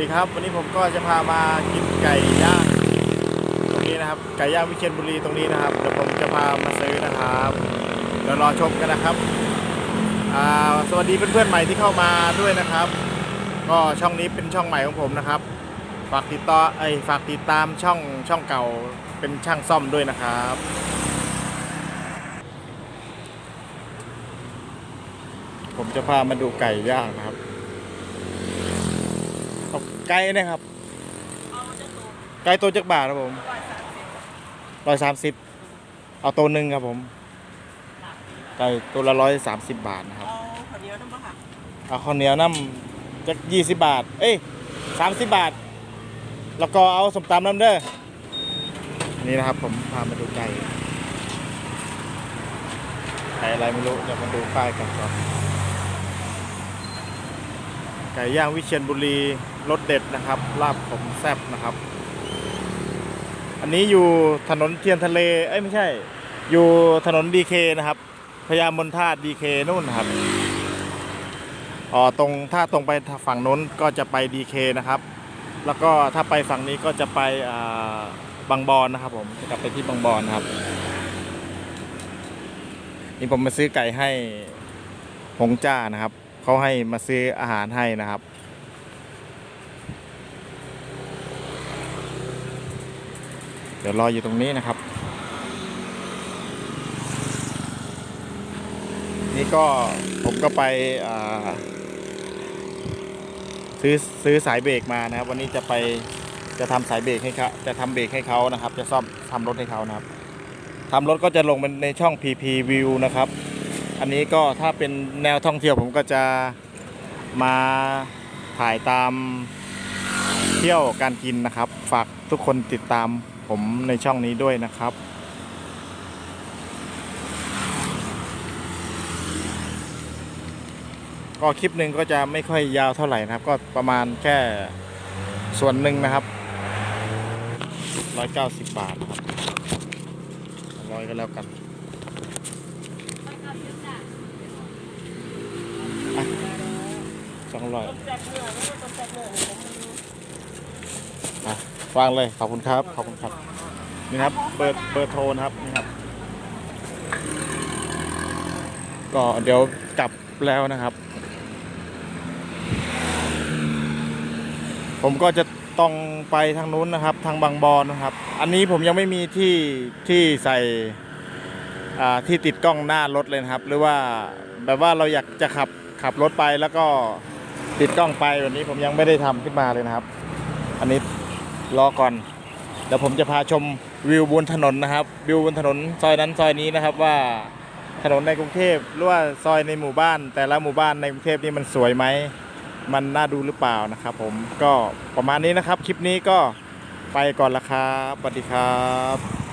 ดีครับ วันนี้ผมก็จะพามากินไก่ย่างตรงนี้นะครับ ไก่ย่างวิเชียรบุรีตรงนี้นะครับเดี๋ยวผมจะพามาซื้อนะครับเดี๋ยวรอชมกันนะครับสวัสดีเพื่อนๆใหม่ที่เข้ามาด้วยนะครับ ก็ช่องนี้เป็นช่องใหม่ของผมนะครับ ฝากติดต่อไอยฝากติดตามช่องช่องเก่าเป็นช่างซ่อมด้วยนะครับผมจะพามาดูไก่ย่างนะครับ ไก่นะครับไก่ตัวจักบาทครับผมร้อยสามสิบเอาตัวหนึ่งครับผมไก่ตัวละร้อยสามสิบบาทนะครับ เอาข้าวเหนียวน้ำปลาค่ะเอาข้าวเหนียวน้ำจักยี่สิบบาท เอ้ยสามสิบบาท แล้วก็เอาสมตำน้ำเด้อ นี่นะครับผมพามาดูไก่ ไก่อะไรไม่รู้ เดี๋ยวมาดูป้ายกันก่อน ไก่ย่างวิเชียรบุรี รสเด็ดนะครับ ลาบผมแซ่บนะครับ อันนี้อยู่ถนนเทียนทะเล เอ้ยไม่ใช่ อยู่ถนนดีเคนะครับพญามนทาดีเคนู่นนะครับอ๋อตรงถ้าตรงไปฝั่งนู้นก็จะไปดีเคนะครับ แล้วก็ถ้าไปฝั่งนี้ก็จะไปอ่าบางบอนนะครับ ผมจะกลับไปที่บางบอนนะครับ นี่ผมมาซื้อไก่ให้หงจ้านะครับเขาให้มาซื้ออาหารให้นะครับ เดี๋ยวรออยู่ตรงนี้นะครับ นี่ก็ผมก็ไปซื้อซื้อสายเบรกมานะครับ วันนี้จะไปจะทำสายเบรกให้เขาจะทำเบรกให้เขานะครับ จะซ่อมทำรถให้เขานะครับทำรถก็จะลงเป็นในช่อง PP View นะครับ อันนี้ก็ถ้าเป็นแนวท่องเที่ยวผมก็จะมาถ่ายตามเที่ยวการกินนะครับ ฝากทุกคนติดตาม ผมในช่องนี้ด้วยนะครับ ก็คลิปหนึ่งก็จะไม่ค่อยยาวเท่าไหร่นะครับ ก็ประมาณแค่ส่วนหนึ่งนะครับ190บาทครับร้อยก็แล้วกันสองร้อย ต้มแซ่บเนื้อไม่ใช่ต้มแซ่บเนื้อผมมันอะวางเลยขอบคุณครับขอบคุณครับนี่ครับเบอร์เบอร์โทรนะครับนี่ครับ ก็เดี๋ยวกลับแล้วนะครับ ผมก็จะต้องไปทางนู้นนะครับ ทางบางบอนนะครับ อันนี้ผมยังไม่มีที่ที่ใส่อ่าที่ติดกล้องหน้ารถเลยครับ หรือว่าแบบว่าเราอยากจะขับขับรถไปแล้วก็ติดกล้องไปวันนี้ผมยังไม่ได้ทำขึ้นมาเลยนะครับ อันนี้ รอก่อนเดี๋ยวผมจะพาชมวิวบนถนนนะครับ วิวบนถนนซอยนั้นซอยนี้นะครับว่าถนนในกรุงเทพหรือว่าซอยในหมู่บ้าน แต่ละหมู่บ้านในกรุงเทพนี่มันสวยไหมมันน่าดูหรือเปล่านะครับ ผมก็ประมาณนี้นะครับ คลิปนี้ก็ไปก่อนละครับสวัสดีครับ